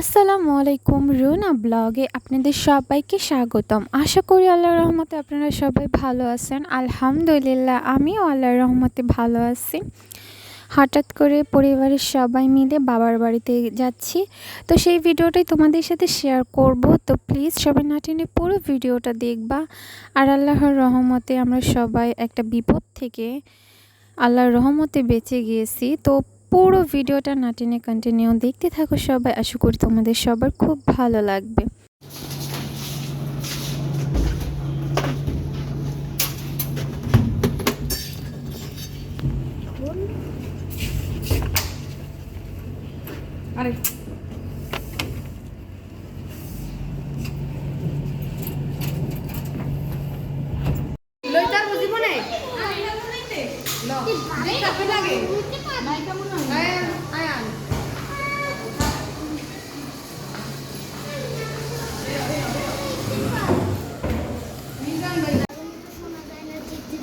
আসসালামু আলাইকুম রুনা ব্লগে আপনাদের সবাইকে স্বাগতম। আশা করি আল্লাহর রহমতে আপনারা সবাই ভালো আছেন। আলহামদুলিল্লাহ, আমিও আল্লাহর রহমতে ভালো আছি। হঠাৎ করে পরিবারের সবাই মিলে বাবার বাড়িতে যাচ্ছি। তো সেই ভিডিওটাই তোমাদের সাথে শেয়ার করব। তো প্লিজ সবাই না টেনে পুরো ভিডিওটা দেখবা। আর আল্লাহর রহমতে আমরা সবাই একটা বিপদ থেকে আল্লাহর রহমতে বেঁচে গিয়েছি। তো পুরো ভিডিওটা নাটিনে কন্টিনিউ দেখতে থাকো সবাই। আশা করি তোমাদের সবার খুব ভালো লাগবে। আরে।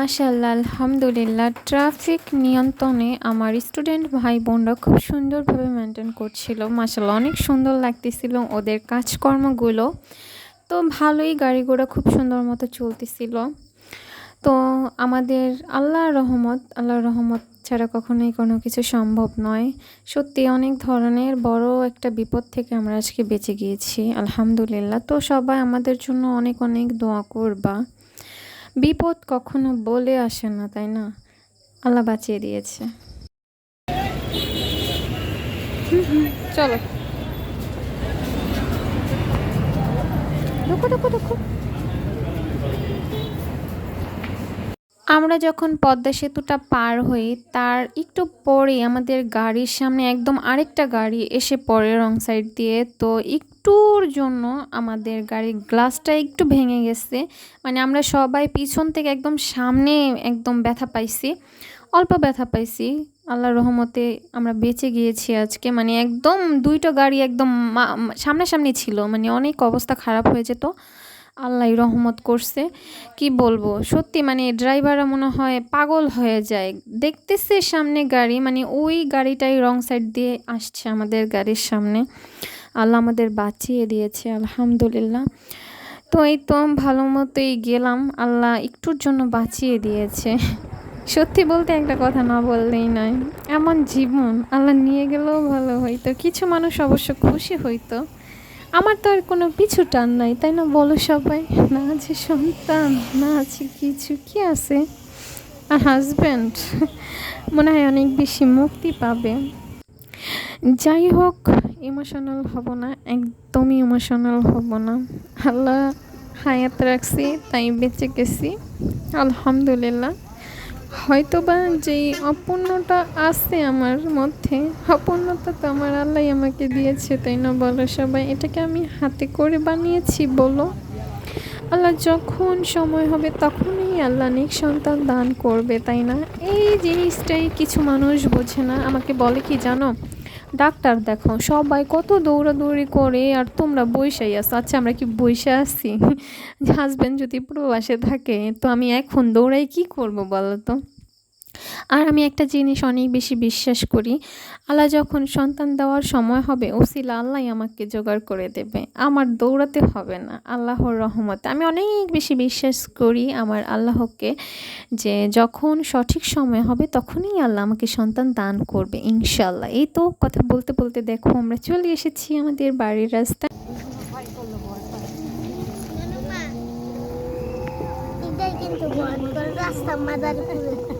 মাশাল্লাহ আলহামদুলিল্লাহ। ট্রাফিক নিয়ন্ত্রণে আমার স্টুডেন্ট ভাই বোনরা খুব সুন্দরভাবে মেনটেন করছিল। মাশাল্লাহ অনেক সুন্দর লাগতেছিল ওদের কাজকর্মগুলো। তো ভালোই গাড়ি ঘোড়া খুব সুন্দর মতো চলতেছিল। তো আমাদের আল্লাহর রহমত আল্লাহর রহমত ছাড়া কখনোই কোনো কিছু সম্ভব নয়। সত্যি অনেক ধরনের বড় একটা বিপদ থেকে আমরা আজকে বেঁচে গিয়েছি, আলহামদুলিল্লাহ। তো সবাই আমাদের জন্য অনেক অনেক দোয়া করবা। বিপদ কখনো বলে আসে না তাই না? আল্লাহ বাঁচিয়ে দিয়েছে। চলো। ঢুকো ঢুকো ঢুকো। আমরা যখন পদ্মা সেতুটা পার হই, তার একটু পরে আমাদের গাড়ির সামনে একদম আরেকটা গাড়ি এসে পড়ে রং সাইড দিয়ে। তো একটুর জন্য আমাদের গাড়ির গ্লাসটা একটু ভেঙে গেছে। মানে আমরা সবাই পিছন থেকে একদম সামনে একদম ব্যথা পাইছি। অল্প ব্যথা পাইছি। আল্লাহ রহমতে আমরা বেঁচে গিয়েছি আজকে। মানে একদম দুইটা গাড়ি একদম সামনাসামনি ছিল। মানে অনেক অবস্থা খারাপ হয়ে যেত আল্লাহ রহমত করছে। কি বলব? সত্যি মানে ড্রাইভাররা মনে হয় পাগল হয়ে যায়। দেখতেছে সামনে গাড়ি মানে ওই গাড়িটাই রং সাইড দিয়ে আসছে আমাদের গাড়ির সামনে। আল্লাহ আমাদের বাঁচিয়ে দিয়েছে, আলহামদুলিল্লাহ। তো এই তো ভালো মতোই গেলাম। আল্লাহ একটুর জন্য বাঁচিয়ে দিয়েছে। সত্যি বলতে একটা কথা না বললেই নয়। এমন জীবন আল্লাহ নিয়ে গেলেও ভালো হইতো। কিছু মানুষ অবশ্য খুশি হইতো। আমার তো আর কোনো পিছু টান নাই, তাই না বলো সবাই? না আছে সন্তান, না আছে কিছু, কি আছে? আর হাজব্যান্ড মনে হয় অনেক বেশি মুক্তি পাবে। যাই হোক ইমোশনাল হব না, একদমই ইমোশনাল হব না। আল্লাহ হায়াত রাখছি, তাই বেঁচে গেছি। আলহামদুলিল্লাহ। হয়তোবা যেই অপূর্ণটা আছে আমার মধ্যে, অপূর্ণতা তো আমার আল্লাহ আমাকে দিয়েছে, তাই না বলো সবাই? এটাকে আমি হাতে করে বানিয়েছি বলো। আল্লাহ যখন সময় হবে তখনই আল্লাহ নেক সন্তান দান করবে, তাই না? এই জিনিসটাই কিছু মানুষ বোঝে না। আমাকে বলে কি জানো? ডাক্তার দেখো, সবাই কত দৌড়াদৌড়ি করে আর তোমরা বৈশাই আসো আচ্ছা আমরা কি বৈশা আসি হাজব্যান্ড যদি প্রবাসে থাকে, তো আমি এখন দৌড়াই কি করব বলো তো? আর আমি একটা জিনিস অনেক বেশি বিশ্বাস করি, আল্লাহ যখন সন্তান দেওয়ার সময় হবে, ওসিলা আল্লাহ আমাকে জোগাড় করে দেবে। আমার দৌড়াতে হবে না, আল্লাহর রহমতে। আমি অনেক বেশি বিশ্বাস করি আমার আল্লাহকে যে যখন সঠিক সময় হবে, তখনই আল্লাহ আমাকে সন্তান দান করবে ইনশাল্লাহ এই তো কথা বলতে বলতে দেখো, আমরা চলে এসেছি আমাদের বাড়ির রাস্তায় রাস্তা, মাদারীপুরে।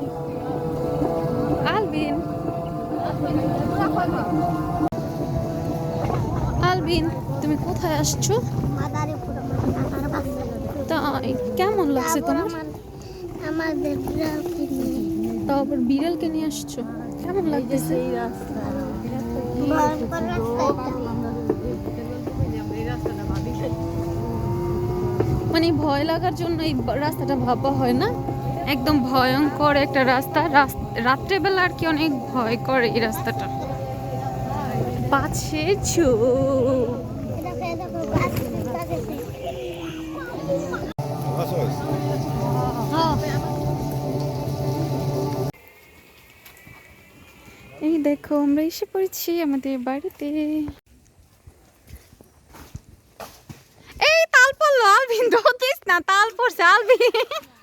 আলবিন। আলবিন, তুমি কোথায় আসছো? মাদারীপুর তা কেমন লাগছে তোমার? আমাদের নিয়ে তারপর বিড়ালকে নিয়ে আসছো? কেমন লাগতেছে? ভয়ঙ্কর রাস্তা মানে ভয় লাগার জন্য এই রাস্তাটা ভাবা হয় না? একদম ভয়ঙ্কর একটা রাস্তা। রাস- রাত্রেবেলা আর কি অনেক ভয় করে এই রাস্তাটা। পাছে ছো। এই দেখো, আমরা এসে পড়েছি আমাদের বাড়িতে। এই তাল পড়ল, আলবিন দুধ দিস না, তাল পড়ছে, আলবিন।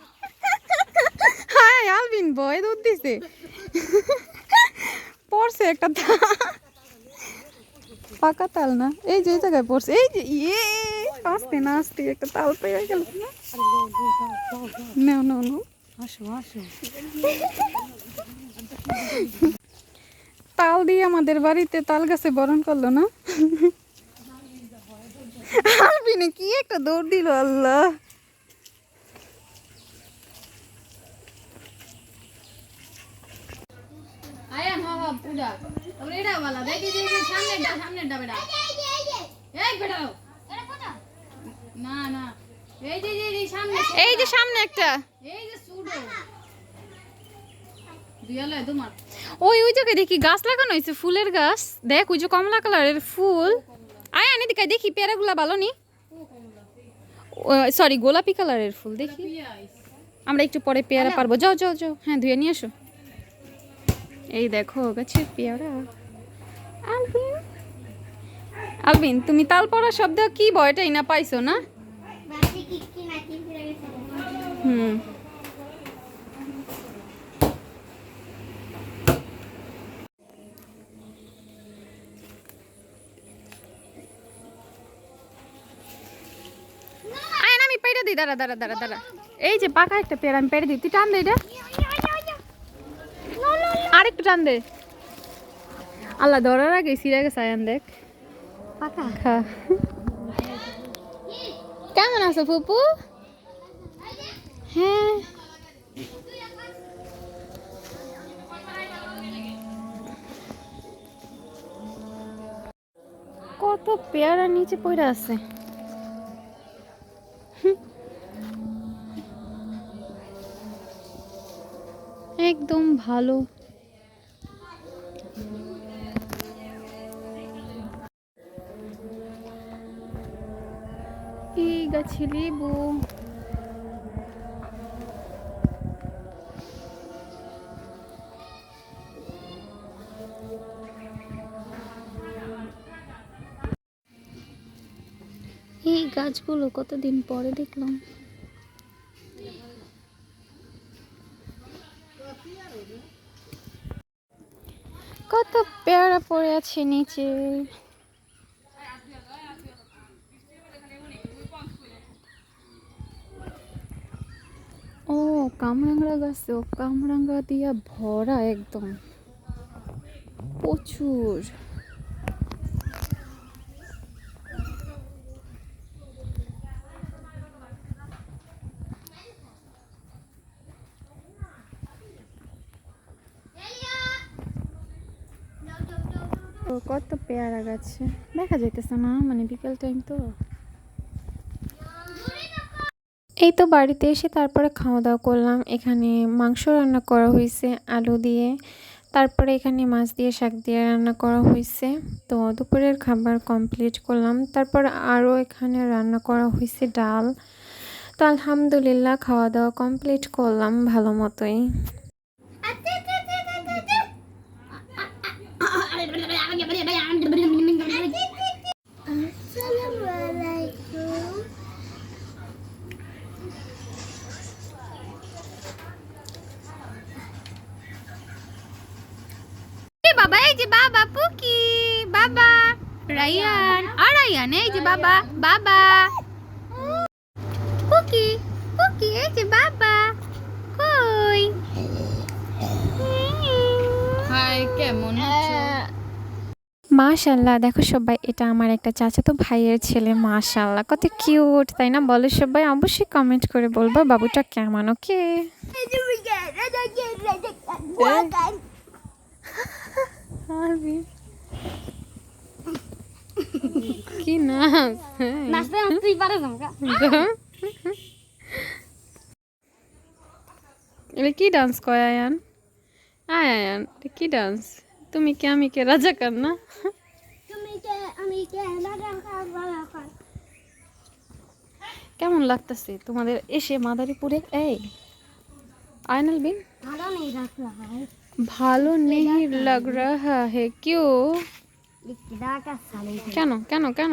হ্যাঁ আলবিন ভয় দুধ দিছে। পড়ছে একটা তাল পাকা তাল না? এই যে জায়গায় পড়ছে। এই যে ইয়ে আস্তে না আস্তে একটা তাল পেয়ে গেল না? না না আসো আসো। তাল দিয়ে আমাদের বাড়িতে তাল গাছে বরণ করল না? আলবিনে কি একটা দৌড় দিল আল্লাহ। পূজা এটা দেখি বেটা। এই বেটা না না। এই যে এই সামনে এই যে সামনে একটা। এই যে সুডো ওই ওই জায়গায় দেখি গাছ লাগানো হয়েছে ফুলের গাছ। দেখ ওই যে কমলা কালারের ফুল। আয় আনে দিকে দেখি পেয়ারাগুলা ভালো নি? সরি গোলাপি কালারের ফুল দেখি। আমরা একটু পরে পেয়ারা পারব। যাও যাও যাও। হ্যাঁ ধুয়ে নিয়ে এসো এই দেখো গাছের পেয়ারা। আলবিন। আলবিন তুমি তাল পড়া শব্দ কি ভয়টাই না পাইছো না? গেছে। হুম। আমি পেড়ে দিই দাঁড়া দাঁড়া দাঁড়া দাঁড়া। এই যে পাকা একটা পেয়ারা আমি পেড়ে দিই। তুই টান দে এটা। আরেকটু টান দে। আল্লাহ ধরার আগে সিরা গেছে আয়ান দেখ। কেমন আছো ফুপু? হ্যাঁ। কত পেয়ারা নিচে পড়ে আছে। একদম ভালো। এই গাছগুলো কতদিন পরে দেখলাম। কত পেয়ারা পড়ে আছে নিচে। কামরাঙ্গা গাছে ও কামরাঙ্গা দিয়া ভরা একদম। প্রচুর। কত পেয়ারা গাছে। দেখা যাইতেছে না মানে বিকেল টাইম তো। এই তো বাড়িতে এসে তারপরে খাওয়া দাওয়া করলাম। এখানে মাংস রান্না করা হয়েছে আলু দিয়ে। তারপরে এখানে মাছ দিয়ে, শাক দিয়ে রান্না করা হয়েছে তো দুপুরের খাবার কমপ্লিট করলাম। তারপর আরও এখানে রান্না করা হয়েছে ডাল। তো আলহামদুলিল্লাহ খাওয়া দাওয়া কমপ্লিট করলাম ভালো মতোই। যে বাবা পুকি বাবা। রায়ান। আর রায়ান এই যে বাবা বাবা। পুকি পুকি এই যে বাবা। কই? হাই কেমন আছো? মাশাল্লাহ দেখো সবাই এটা আমার একটা চাচা তো ভাইয়ের ছেলে মাশাল্লাহ কত কিউট তাই না? বলো সবাই অবশ্যই কমেন্ট করে বলব বাবুটা কেমন ওকে কি না নাচতে নাচতেই পারে এটা কি ডান্স করে আয়ান আয় আয়ান এটা কি ডান্স তুমি কে আমি কে রাজা কার না কেমন লাগতেছে তোমাদের এসে মাদারীপুরে এই আয়নাল বিন ভালো নেই রাখলা ভাই ভালো নেই লাগ রাহা হে কিউ? কেন কেন কেন?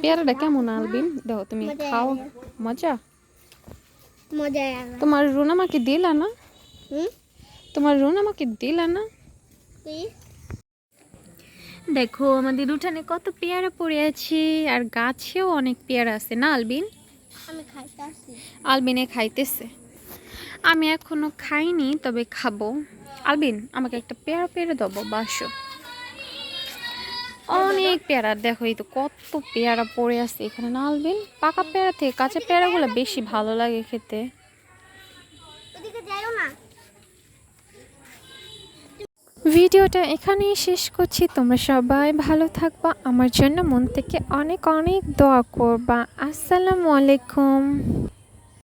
পেয়ারাটা কেমন আলবিন? দেখো তুমি খাও। মজা? মজা। তোমার রুন আমাকে দিলা না? তোমার রুন আমাকে দিলা না? দেখো আমাদের উঠানে কত পেয়ারা পড়ে আছে আর গাছেও অনেক পেয়ারা আছে না আলবিন? আলবিনে খাইতেছে। আমি এখনও খাইনি তবে খাব। আলবিন আমাকে একটা পেয়ারা পেয়ারা দেবো বাসো অনেক পেয়ারা দেখো এই তো কত পেয়ারা পড়ে আছে এখানে না আলবিন? পাকা পেয়ারা থেকে কাঁচা পেয়ারাগুলো বেশি ভালো লাগে খেতে। ভিডিওটা এখানেই শেষ করছি। তোমরা সবাই ভালো থাকবা। আমার জন্য মন থেকে অনেক অনেক দোয়া করবা। আসসালামু আলাইকুম।